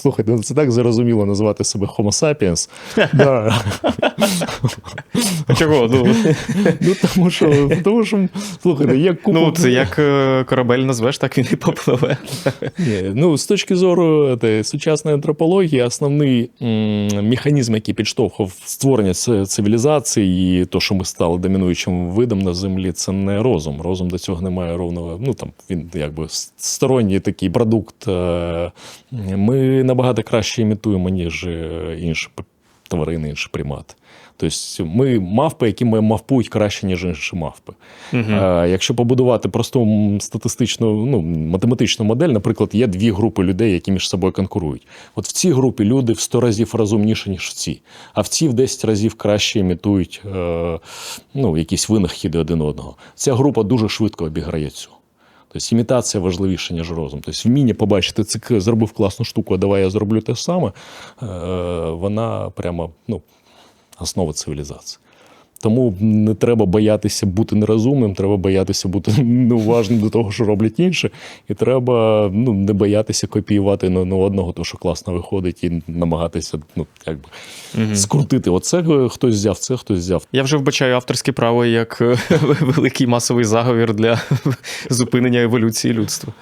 Слухайте, ну це так зрозуміло називати себе Homo sapiens. А чого? Ну, Ну, тому що, тому що, слухайте, є купа... ну це як е, корабель назвеш, так він і попливе. Ні, ну, з точки зору те, сучасної антропології, основний м, механізм, який підштовхував створення цивілізації, і то, що ми стали домінуючим видом на землі, це не розум. Розум до цього не має ровного. Ну там він якби сторонній такий продукт. Е, Ми набагато краще імітуємо, ніж е, інші тварини, інші примати. Тобто ми мавпи, які ми мавпують краще, ніж інші мавпи. Е, Якщо побудувати просту статистичну, ну, математичну модель, наприклад, є дві групи людей, які між собою конкурують. От в цій групі люди в 100 разів розумніші, ніж в цій, а в цій в 10 разів краще імітують е, ну, якісь винахіди один одного. Ця група дуже швидко обіграє цю. Тобто імітація важливіша, ніж розум. Тобто вміння побачити, це зробив класну штуку, а давай я зроблю те саме, е, вона прямо ну, основа цивілізації. Тому не треба боятися бути нерозумним, треба боятися бути неуважним до того, що роблять інші, і треба ну, не боятися копіювати на, на одного, то що класно виходить, і намагатися ну, якби, скрутити. Оце хтось взяв, це хтось взяв. Я вже вбачаю авторське право як великий масовий заговір для зупинення еволюції людства.